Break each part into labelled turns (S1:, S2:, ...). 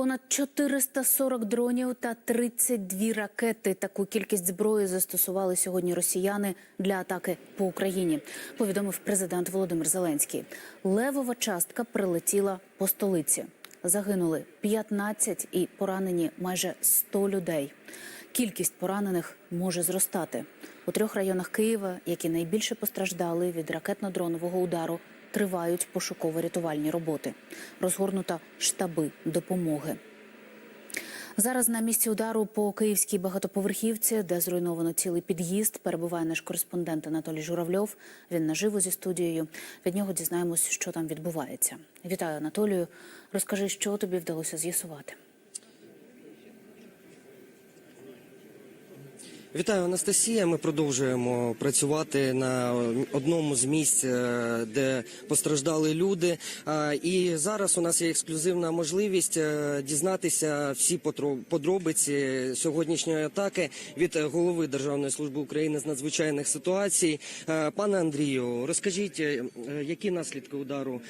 S1: Понад 440 дронів та 32 ракети. Таку кількість зброї застосували сьогодні росіяни для атаки по Україні. Повідомив президент Володимир Зеленський. Левова частка прилетіла по столиці. Загинули 15 і поранені майже 100 людей. Кількість поранених може зростати у трьох районах Києва, які найбільше постраждали від ракетно-дронового удару. Тривають пошуково-рятувальні роботи. Розгорнута штаби допомоги. Зараз на місці удару по київській багатоповерхівці, де зруйновано цілий під'їзд, перебуває наш кореспондент Анатолій Журавльов. Він наживо зі студією. Від нього дізнаємось, що там відбувається. Вітаю, Анатолію. Розкажи, що тобі вдалося з'ясувати.
S2: Вітаю, Анастасія. Ми продовжуємо працювати на одному з місць, е, де постраждали люди. І зараз у нас є ексклюзивна можливість е, дізнатися всі подробиці сьогоднішньої атаки від голови Державної служби України з надзвичайних ситуацій. Е, Пане Андрію, розкажіть, е, які наслідки удару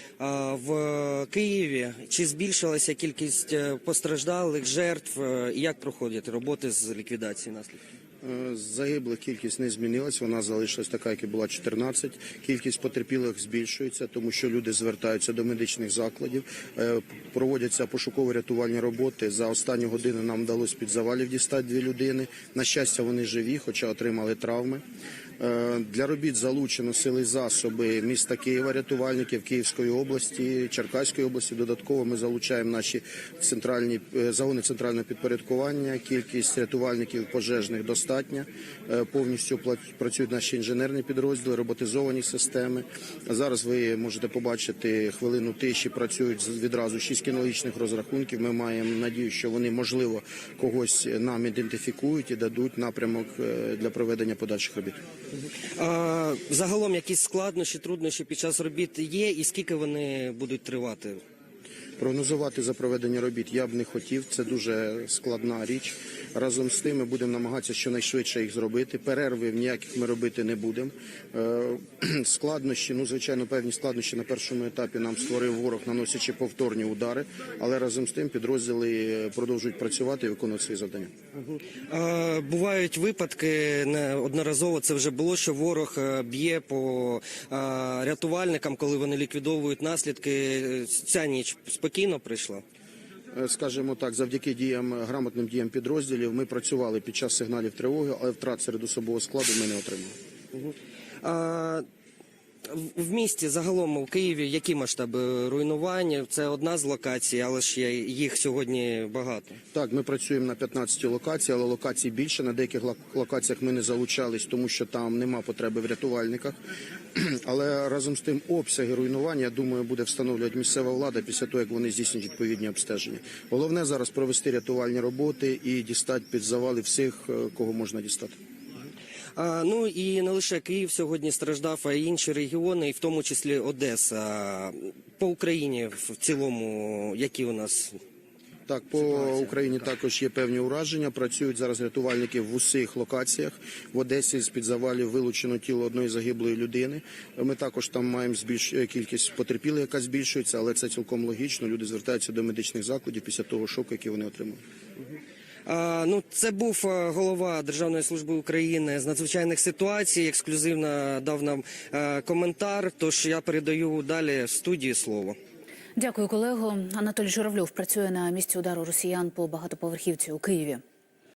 S2: в Києві? Чи збільшилася кількість е, постраждалих жертв? Е, як проходять роботи з ліквідації наслідків?
S3: Е, Загиблих кількість не змінилась, вона залишилась така, як і була 14. Кількість потерпілих збільшується, тому що люди звертаються до медичних закладів. Е, Проводяться пошуково-рятувальні роботи. За останню годину нам вдалося під завалів дістати дві людини. На щастя, вони живі, хоча отримали травми. Е, Для робіт залучено сили засоби міста Києва, рятувальників Київської області, Черкаської області. Додатково ми залучаємо наші центральні е, загони центрального підпорядкування. Кількість рятувальників пожежних достатня. Е, Повністю працюють наші інженерні підрозділи, роботизовані системи. Зараз ви можете побачити хвилину тиші. Працюють відразу шість кінологічних розрахунків. Ми маємо надію, що вони можливо когось нам ідентифікують і дадуть напрямок для проведення подальших робіт.
S2: А, загалом якісь складнощі, труднощі під час робіт є, і скільки вони будуть тривати?
S3: Прогнозувати за проведення робіт я б не хотів. Це дуже складна річ. Разом з тим ми будемо намагатися щонайшвидше їх зробити. Перерви ніяких ми робити не будемо. Е, Складнощі, ну звичайно, певні складнощі на першому етапі нам створив ворог, наносячи повторні удари. Але разом з тим підрозділи продовжують працювати і виконувати свої завдання.
S2: А, бувають випадки неодноразово. Це вже було, що ворог е, б'є по рятувальникам, коли вони ліквідовують наслідки. Ця ніч спокійно прийшла.
S3: Е, Скажімо так, завдяки діям грамотним діям підрозділів ми працювали під час сигналів тривоги, але втрат серед особового складу ми не отримали.
S2: А, в- місті загалом у Києві які масштаби руйнування? Це одна з локацій, але ж є- їх сьогодні багато.
S3: Так, ми працюємо на 15 локацій, але локацій більше. На деяких лок- локаціях ми не залучались, тому що там нема потреби в рятувальниках. Але разом з тим обсяги руйнування, я думаю, буде встановлювати місцева влада після того, як вони здійснять відповідні обстеження. Головне зараз провести рятувальні роботи і дістати під завали всіх, е, кого можна дістати.
S2: Ну і не лише Київ сьогодні страждав, а й інші регіони, і в тому числі Одеса. По Україні в цілому, які у нас
S3: Так, по Україні також є певні ураження. Працюють зараз рятувальники в усіх локаціях. В Одесі з під завалів вилучено тіло одної загиблої людини. Ми також там маємо збільш... е, кількість потерпілих, яка збільшується, але це цілком логічно. Люди звертаються до медичних закладів після того шоку, який вони отримали.
S2: А, ну, це був е, голова Державної служби України з надзвичайних ситуацій. Ексклюзивно дав нам е, коментар. Тож я передаю далі студії слово.
S1: Дякую, колего. Анатолій Журавльов працює на місці удару росіян по багатоповерхівці у Києві.